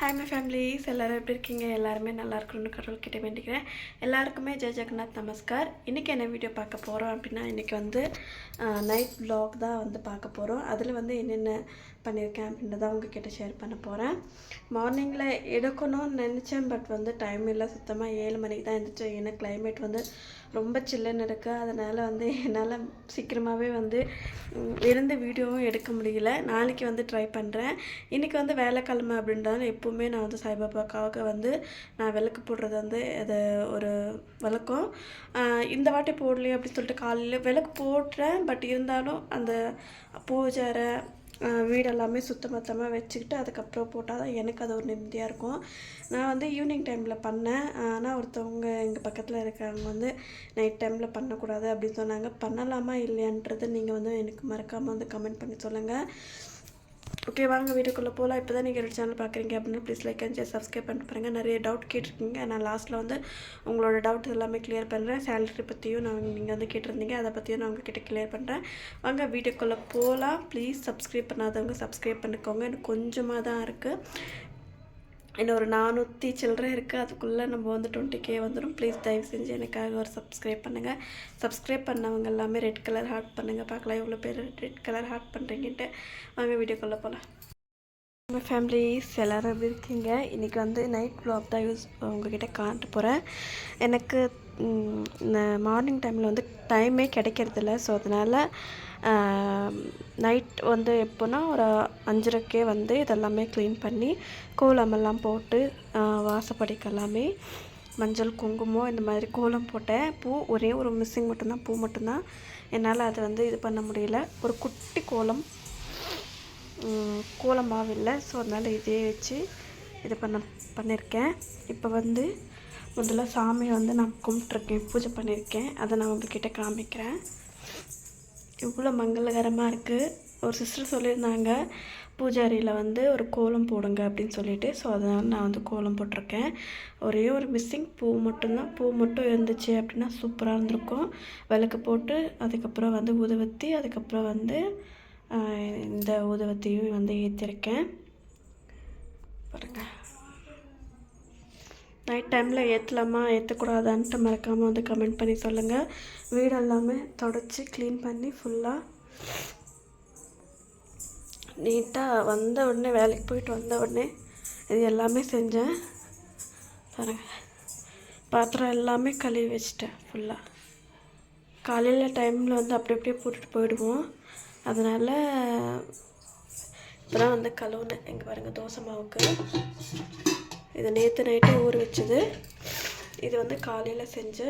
Hi my families எல்லோரும் எப்படி இருக்கீங்க? எல்லாருமே நல்லா இருக்கணும்னு கடவுள் கிட்ட வேண்டிக்கிறேன். எல்லாருக்குமே ஜெய் ஜெகநாத் நமஸ்கார். இன்றைக்கி என்ன வீடியோ பார்க்க போகிறோம் அப்படின்னா இன்றைக்கி வந்து நைட் வ்ளாக் தான் வந்து பார்க்க போகிறோம் அதில் வந்து என்னென்ன பண்ணியிருக்கேன் அப்படின்றத உங்ககிட்ட ஷேர் பண்ண போகிறேன் மார்னிங்கில் எடுக்கணும்னு நினச்சேன் பட் வந்து டைம் இல்லை. சுத்தமாக ஏழு மணிக்கு தான் எழுந்திரிச்சேன் ஏன்னா கிளைமேட் வந்து ரொம்ப சில்லுன்னு இருக்குது அதனால் வந்து என்னால் சீக்கிரமாகவே வந்து இருந்து வீடியோவும் எடுக்க முடியல. நாளைக்கு வந்து ட்ரை பண்ணுறேன் இன்றைக்கி வந்து வேலைக்கிழமை அப்படின்றதால எப்போவுமே நான் வந்து சாய்பாபாக்காக வந்து நான் விளக்கு போடுறது வந்து அது ஒரு வழக்கம் இந்த வாட்டி போடலையே அப்படின்னு சொல்லிட்டு காலையில் விளக்கு போடுறேன். பட் இருந்தாலும் அந்த பூஜை வீடெல்லாமே வீடு எல்லாமே சுத்தமத்தமாக வச்சுக்கிட்டு அதுக்கப்புறம் போட்டால் தான் எனக்கு அது ஒரு நிம்மதியாக இருக்கும். நான் வந்து ஈவினிங் டைமில் பண்ணேன். ஆனால் ஒருத்தவங்க எங்கள் பக்கத்தில் இருக்கிறவங்க வந்து நைட் டைமில் பண்ணக்கூடாது அப்படின்னு சொன்னாங்க. பண்ணலாமா இல்லையான்றது நீங்கள் வந்து எனக்கு மறக்காமல் வந்து கமெண்ட் பண்ணி சொல்லுங்கள் ஓகே வாங்க வீடியோக்குள்ளே போகலாம் இப்போ தான் நீங்கள் சேனல் பார்க்குறீங்க அப்படின்னு ப்ளீஸ் லைக் அண்ட் சப்ஸ்கிரைப் பண்ணி பாருங்கள் நிறைய டவுட் கேட்டிருக்கீங்க. நான் லாஸ்ட்டில் வந்து உங்களோட டவுட் எல்லாமே கிளியர் பண்ணுறேன் சேலரி பற்றியும் நான் நீங்கள் வந்து கேட்டிருந்தீங்க. அதை பற்றியும் நான் உங்ககிட்ட கிளியர் பண்ணுறேன் வாங்க வீடியோக்குள்ளே போகலாம் ப்ளீஸ் சப்ஸ்கிரைப் பண்ணாதவங்க சப்ஸ்கிரைப் பண்ணிக்கோங்க. எனக்கு கொஞ்சமாக தான் இருக்குது இன்னும் ஒரு நானூற்றி சில்லறை இருக்குது அதுக்குள்ளே நம்ம வந்து டுவெண்ட்டி கே வந்துடும் ப்ளீஸ் தயவு செஞ்சு எனக்காக ஒரு சப்ஸ்கிரைப் பண்ணுங்கள் சப்ஸ்கிரைப் பண்ணவங்க எல்லாமே ரெட் கலர் ஹார்ட் பண்ணுங்கள் பார்க்கலாம் எவ்வளோ பேர் ரெட் கலர் ஹார்ட் பண்ணுறீங்கன்ட்டு வாங்க வீடியோக்குள்ளே போகலாம் நம்ம ஃபேமிலிஸ் எல்லோரும் எப்படி இருக்கீங்க? இன்றைக்கி வந்து நைட் vlog தான் யூஸ் உங்ககிட்ட காட்ட போகிறேன் எனக்கு மார்னிங் டைமில் வந்து டைமே கிடைக்கிறதில்ல. ஸோ அதனால் நைட் வந்து எப்போனா ஒரு அஞ்சரைக்கே வந்து இதெல்லாமே க்ளீன் பண்ணி கோலமெல்லாம் போட்டு வாசப்படிக்கெல்லாமே வாசப்படிக்கு எல்லாமே மஞ்சள் குங்குமம் இந்த மாதிரி கோலம் போட்டேன். பூ ஒரே ஒரு மிஸ்ஸிங் மட்டும்தான். பூ மட்டும்தான். என்னால் அதை வந்து இது பண்ண முடியல. ஒரு குட்டி கோலம் ம், கோலம் இல்லை. ஸோ அதனால் இதே வச்சு இது பண்ண பண்ணியிருக்கேன் இப்போ வந்து முதல்ல சாமியை வந்து நான் கும்பிட்ருக்கேன் பூஜை பண்ணியிருக்கேன். அதை நான் உங்ககிட்ட காமிக்கிறேன். இவ்வளோ மங்களகரமாக இருக்குது ஒரு சிஸ்டர் சொல்லியிருந்தாங்க பூஜாரியில் வந்து ஒரு கோலம் போடுங்க அப்படின்னு சொல்லிட்டு. ஸோ அதனால் நான் வந்து கோலம் போட்டிருக்கேன். ஒரே ஒரு மிஸ்ஸிங் பூ மட்டும்தான். பூ மட்டும் இருந்துச்சு அப்படின்னா சூப்பராக இருந்திருக்கும். விளக்கு போட்டு அதுக்கப்புறம் வந்து ஊதுவத்தி அதுக்கப்புறம் வந்து இந்த ஊதுவத்தியும் வந்து ஏற்றிருக்கேன் பாருங்கள் நைட் டைமில் ஏற்றலாமா ஏற்றக்கூடாதான்ட்டு மறக்காமல் வந்து கமெண்ட் பண்ணி சொல்லுங்கள் வீடு எல்லாமே தொடச்சி க்ளீன் பண்ணி ஃபுல்லாக நீட்டாக வந்த உடனே வேலைக்கு போயிட்டு வந்த உடனே இது எல்லாமே செஞ்சேன். பாருங்க. பாத்திரம் எல்லாமே கழுவி வச்சிட்டேன் ஃபுல்லாக காலையில் டைமில் வந்து அப்படி அப்படியே போட்டுட்டு போயிடுவோம். அதனால் இப்போதான் வந்து கழுவுனேன். இங்கே பாருங்கள் தோசை மாவுக்கு. இது நேற்று நைட்டு ஊற வச்சது. இது வந்து காலையில் செஞ்ச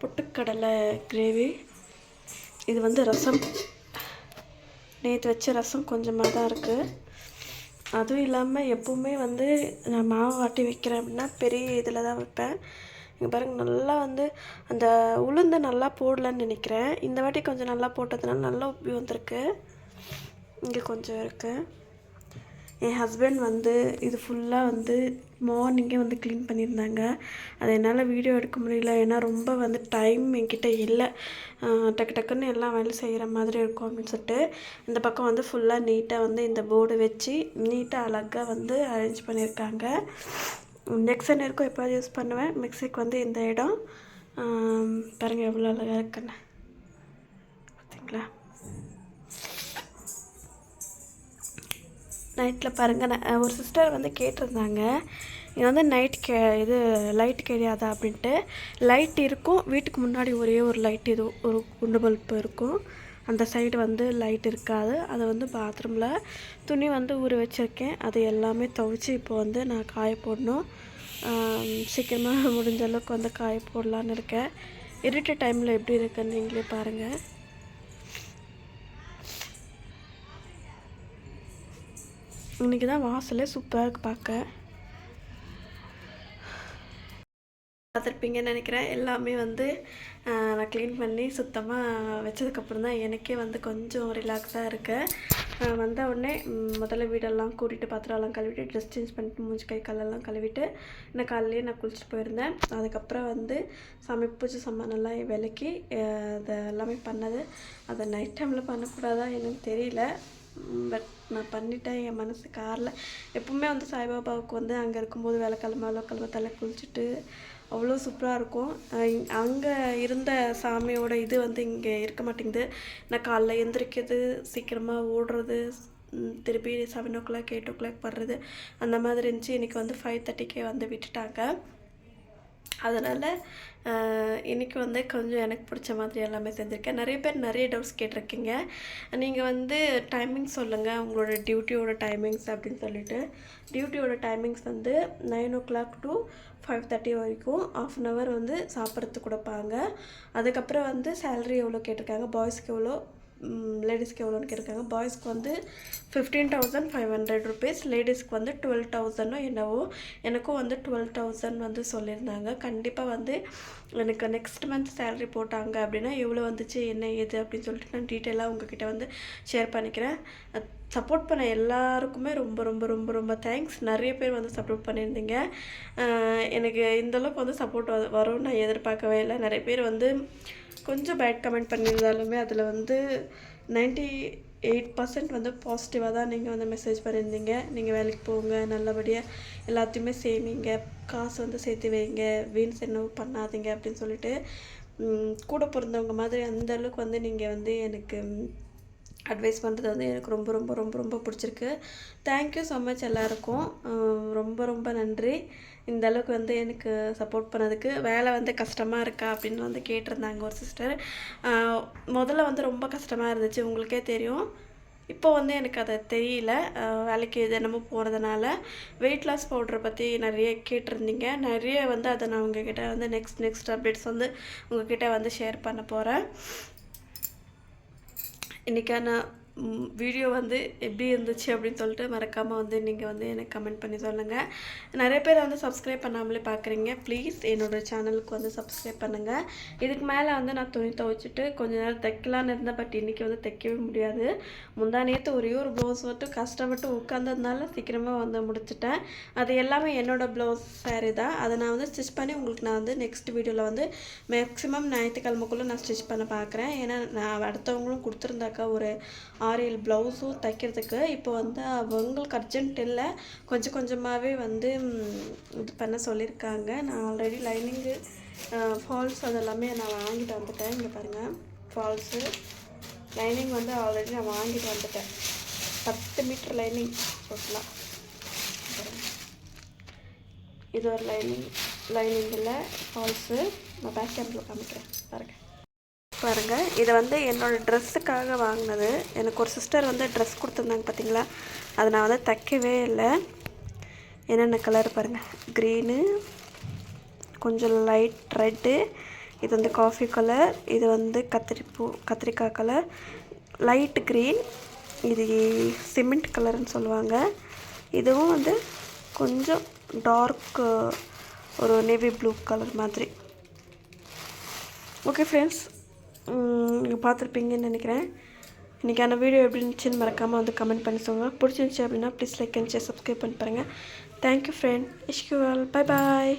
பொட்டுக்கடலை கிரேவி. இது வந்து ரசம். நேற்று வச்ச ரசம் கொஞ்சமாக தான் இருக்குது அதுவும் இல்லாமல் எப்போவுமே வந்து நான் மாவு வாட்டி வைக்கிறேன் அப்படின்னா பெரிய இதில் தான் வைப்பேன். இங்கே பாருங்க நல்லா வந்து அந்த உளுந்து நல்லா போடலன்னு நினைக்கிறேன். இந்த வாட்டி கொஞ்சம் நல்லா போட்டதுனால நல்லா உப்பி வந்திருக்கு. இங்கே கொஞ்சம் இருக்குது என் ஹஸ்பண்ட் வந்து இது ஃபுல்லாக வந்து மார்னிங்கே வந்து க்ளீன் பண்ணியிருந்தாங்க. அது என்னால் வீடியோ எடுக்க முடியல. ஏன்னா ரொம்ப வந்து டைம் என்கிட்ட இல்லை. டக்கு டக்குன்னு எல்லாம் வேலை செய்கிற மாதிரி இருக்கும் அப்படின்னு சொல்லிட்டு இந்த பக்கம் வந்து ஃபுல்லாக நீட்டாக வந்து இந்த போர்டு வச்சு நீட்டாக அழகாக வந்து அரேஞ்ச் பண்ணியிருக்காங்க. நெக்ஸ்ட் இருக்கும். எப்போ யூஸ் பண்ணுவேன்? மிக்சிக்கு வந்து இந்த இடம். பாருங்கள் எவ்வளோ அழகாக இருக்குன்னு. பார்த்தீங்களா? நைட்டில் பாருங்கள் நான் ஒரு சிஸ்டர் வந்து கேட்டிருந்தாங்க இது வந்து நைட் கே இது லைட் கிடையாதா? அப்படின்ட்டு. லைட் இருக்கும் வீட்டுக்கு முன்னாடி ஒரே ஒரு லைட் இது ஒரு குண்டு பல்ப்பு இருக்கும். அந்த சைடு வந்து லைட் இருக்காது. அதை வந்து பாத்ரூமில் துணி வந்து ஊற வச்சுருக்கேன். அது எல்லாமே துவைச்சி இப்போ வந்து நான் காய போடணும். சீக்கிரமாக முடிஞ்ச அளவுக்கு வந்து காய போடலான்னு இருக்கேன். இருட்டு டைமில் எப்படி இருக்குன்னு நீங்களே பாருங்கள் இன்றைக்கி தான் வாசலே சூப்பராக இருக்குது பார்க்க பார்த்துருப்பீங்கன்னு நினைக்கிறேன். எல்லாமே வந்து நான் க்ளீன் பண்ணி சுத்தமாக வச்சதுக்கப்புறம் தான் எனக்கே வந்து கொஞ்சம் ரிலாக்ஸாக இருக்கேன் வந்த உடனே முதல்ல வீடெல்லாம் கூட்டிகிட்டு பாத்திரம்லாம் கழுவிட்டு ட்ரெஸ் சேஞ்ச் பண்ணிட்டு மூஞ்சி கை காலெல்லாம் கழுவிட்டு இன்னும் காலையிலேயே நான் குளிச்சுட்டு போயிருந்தேன். அதுக்கப்புறம் வந்து சாமி பூஜை சாமானெல்லாம் விலக்கி அதை எல்லாமே பண்ணது. அதை நைட் டைமில் பண்ணக்கூடாதா என்னன்னு தெரியல. பட் நான் பண்ணிட்டேன் என் மனசு காரில். எப்பவுமே வந்து சாய்பாபாவுக்கு வந்து அங்கே இருக்கும்போது வேலைக்கிழமை வேலைக்கிழமை தலை குளிச்சுட்டு அவ்வளோ சூப்பராக இருக்கும். அங்கே இருந்த சாமியோட இது வந்து இங்கே இருக்க மாட்டேங்குது. நான் காலைல எந்திரிக்கிறது சீக்கிரமாக ஓடுறது திருப்பி seven o'clock eight o'clock வர்றது அந்த மாதிரி இருந்துச்சு. இன்றைக்கி வந்து ஃபைவ் தேர்ட்டிக்கே வந்து விட்டுட்டாங்க. அதனால் இன்றைக்கி வந்து கொஞ்சம் எனக்கு பிடிச்ச மாதிரி எல்லாமே செஞ்சுருக்கேன். நிறைய பேர் நிறைய டவுட்ஸ் கேட்டிருக்கீங்க. நீங்கள் வந்து டைமிங் சொல்லுங்கள் உங்களோட டியூட்டியோட டைமிங்ஸ் அப்படின்னு சொல்லிட்டு. டியூட்டியோட டைமிங்ஸ் வந்து nine o'clock to five thirty வரைக்கும் ஆஃப் அன் ஹவர் வந்து சாப்பிட்றதுக்கு கொடுப்பாங்க. அதுக்கப்புறம் வந்து சேலரி எவ்வளோ கேட்டிருக்காங்க? பாய்ஸ்க்கு எவ்வளோ லேடிஸ்க்கு எவ்வளோன்னு கேட்டிருக்காங்க. பாய்ஸ்க்கு வந்து fifteen thousand five hundred rupees லேடிஸ்க்கு வந்து டுவெல் தௌசண்டோ என்னவோ எனக்கும் வந்து டுவெல் தௌசண்ட் வந்து சொல்லியிருந்தாங்க. கண்டிப்பாக வந்து எனக்கு நெக்ஸ்ட் மந்த் சேலரி போட்டாங்க அப்படின்னா எவ்வளோ வந்துச்சு என்ன ஏது அப்படின்னு சொல்லிட்டு நான் டீட்டெயிலாக உங்ககிட்ட வந்து ஷேர் பண்ணிக்கிறேன். சப்போர்ட் பண்ண எல்லாருக்குமே ரொம்ப ரொம்ப ரொம்ப ரொம்ப தேங்க்ஸ் நிறைய பேர் வந்து சப்போர்ட் பண்ணியிருந்தீங்க. எனக்கு இந்த அளவுக்கு வந்து சப்போர்ட் வரும்னு நான் எதிர்பார்க்கவே இல்லை. நிறைய பேர் வந்து கொஞ்சம் பேட் கமெண்ட் பண்ணியிருந்தாலுமே அதில் வந்து 98% எயிட் பர்சன்ட் வந்து பாசிட்டிவாக தான் நீங்கள் வந்து மெசேஜ் பண்ணியிருந்தீங்க. நீங்கள் வேலைக்கு போங்க நல்லபடியாக எல்லாத்தையுமே சேமிங்க காசு வந்து சேர்த்து வைங்க வீண் செலவு பண்ணாதீங்க அப்படின்னு சொல்லிட்டு கூட பிறந்தவங்க மாதிரி அந்த அளவுக்கு வந்து நீங்கள் வந்து எனக்கு அட்வைஸ் பண்ணுறது வந்து எனக்கு ரொம்ப ரொம்ப ரொம்ப ரொம்ப பிடிச்சிருக்கு. தேங்க்யூ ஸோ மச் எல்லாருக்கும். ரொம்ப ரொம்ப நன்றி. இந்த அளவுக்கு வந்து எனக்கு சப்போர்ட் பண்ணதுக்கு. வேலை வந்து கஷ்டமாக இருக்கா அப்படின்னு வந்து கேட்டிருந்தாங்க ஒரு சிஸ்டர் முதல்ல வந்து ரொம்ப கஷ்டமாக இருந்துச்சு. உங்களுக்கே தெரியும். இப்போ வந்து எனக்கு அதை தெரியல. வேலைக்கு தினமும் போகிறதுனால வெயிட் லாஸ் பவுடரை பற்றி நிறைய கேட்டிருந்தீங்க. நிறைய வந்து அதை நான் உங்ககிட்ட வந்து நெக்ஸ்ட் நெக்ஸ்ட் அப்டேட்ஸ் வந்து உங்ககிட்ட வந்து ஷேர் பண்ண போகிறேன் இன்றைக்கான வீடியோ வந்து எப்படி இருந்துச்சு அப்படின்னு சொல்லிட்டு மறக்காமல் வந்து நீங்கள் வந்து எனக்கு கமெண்ட் பண்ணி சொல்லுங்கள் நிறைய பேர் வந்து சப்ஸ்கிரைப் பண்ணாமலே பார்க்குறீங்க ப்ளீஸ் என்னோட சேனலுக்கு வந்து சப்ஸ்கிரைப் பண்ணுங்கள் இதுக்கு மேலே வந்து நான் துணி துவைச்சிட்டு கொஞ்ச நேரம் தைக்கலான்னு இருந்தேன் பட் இன்றைக்கி வந்து தைக்கவே முடியாது. முந்தா நேற்று ஒரே ஒரு ப்ளவுஸ் மட்டும் கஷ்டப்பட்டு உட்காந்ததுனால சீக்கிரமாக வந்து முடிச்சிட்டேன். அது எல்லாமே என்னோடய ப்ளவுஸ் சாரீ தான். அதை நான் வந்து ஸ்டிச் பண்ணி உங்களுக்கு நான் வந்து நெக்ஸ்ட் வீடியோவில் வந்து மேக்ஸிமம் ஞாயிற்றுக்கிழமைக்குள்ளே நான் ஸ்டிச் பண்ண பார்க்குறேன் ஏன்னா நான் அடுத்தவங்களும் கொடுத்துருந்தாக்கா ஒரு ஆரியல் ப்ளவுஸும் தைக்கிறதுக்கு. இப்போ வந்து அவங்களுக்கு அர்ஜென்ட் இல்லை. கொஞ்சம் கொஞ்சமாகவே வந்து இது பண்ண சொல்லியிருக்காங்க நான் ஆல்ரெடி லைனிங்கு ஃபால்ஸ் அதெல்லாமே நான் வாங்கிட்டு வந்துட்டேன். இங்கே பாருங்கள் ஃபால்ஸு லைனிங் வந்து ஆல்ரெடி நான் வாங்கிட்டு வந்துட்டேன். பத்து மீட்டர் லைனிங் சொல்லலாம் இது ஒரு லைனிங் லைனிங்கில் ஃபால்ஸு நான் பேக் கேம்பில் காமிக்கிறேன். பாருங்கள் பாருங்கள் இதை வந்து என்னோடய ட்ரெஸ்ஸுக்காக வாங்கினது. எனக்கு ஒரு சிஸ்டர் வந்து ட்ரெஸ் கொடுத்துருந்தாங்க பார்த்தீங்களா அதை நான் வந்து தைக்கவே இல்லை. என்னென்ன கலர் பாருங்கள் க்ரீனு கொஞ்சம் லைட் ரெட்டு இது வந்து காஃபி கலர் இது வந்து கத்திரிப்பூ கத்திரிக்காய் கலர் லைட் க்ரீன் இது சிமெண்ட் கலர்னு சொல்லுவாங்க. இதுவும் வந்து கொஞ்சம் டார்க் ஒரு நேவி ப்ளூ கலர் மாதிரி. ஓகே ஃப்ரெண்ட்ஸ் நீங்கள் பார்த்துருப்பீங்கன்னு நினைக்கிறேன். இன்றைக்கான வீடியோ எப்படி இருந்துச்சுன்னு மறக்காமல் வந்து கமெண்ட் பண்ணி சொல்லுங்கள் பிடிச்சிருந்துச்சி அப்படின்னா please like and share subscribe பண்ணி பாருங்கள் தேங்க்யூ ஃப்ரெண்ட் இஷ்யூ பை பாய்